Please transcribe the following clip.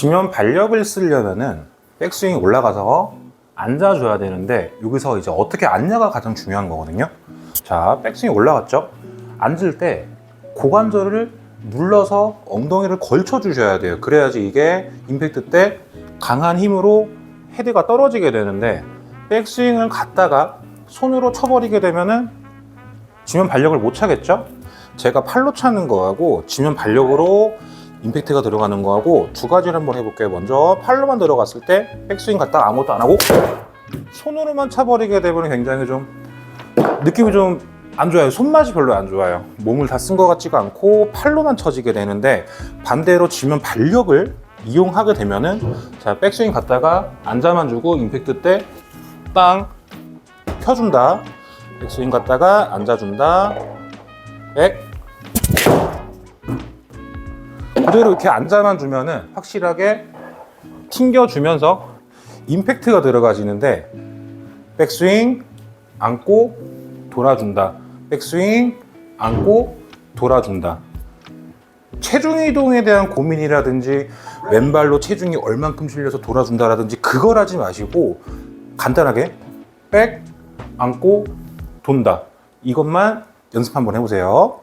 지면 반력을 쓰려면은 백스윙이 올라가서 앉아줘야 되는데 여기서 이제 어떻게 앉냐가 가장 중요한 거거든요. 자, 백스윙이 올라갔죠? 앉을 때 고관절을 눌러서 엉덩이를 걸쳐 주셔야 돼요. 그래야지 이게 임팩트 때 강한 힘으로 헤드가 떨어지게 되는데 백스윙을 갖다가 손으로 쳐버리게 되면은 지면 반력을 못 차겠죠? 제가 팔로 차는 거하고 지면 반력으로 임팩트가 들어가는 거하고 두 가지를 한번 해볼게요. 먼저 팔로만 들어갔을 때 백스윙 갔다가 아무것도 안 하고 손으로만 차버리게 되면 굉장히 좀 느낌이 좀 안 좋아요. 손맛이 별로 안 좋아요. 몸을 다 쓴 것 같지가 않고 팔로만 쳐지게 되는데 반대로 지면 반력을 이용하게 되면은 자 백스윙 갔다가 앉아만 주고 임팩트 때 땅 펴준다. 백스윙 갔다가 앉아준다. 백 그대로 이렇게 앉아만 주면은 확실하게 튕겨주면서 임팩트가 들어가지는데 백스윙 안고 돌아준다. 백스윙 안고 돌아준다. 체중 이동에 대한 고민이라든지 왼발로 체중이 얼만큼 실려서 돌아준다라든지 그걸 하지 마시고 간단하게 백 안고 돈다. 이것만 연습 한번 해보세요.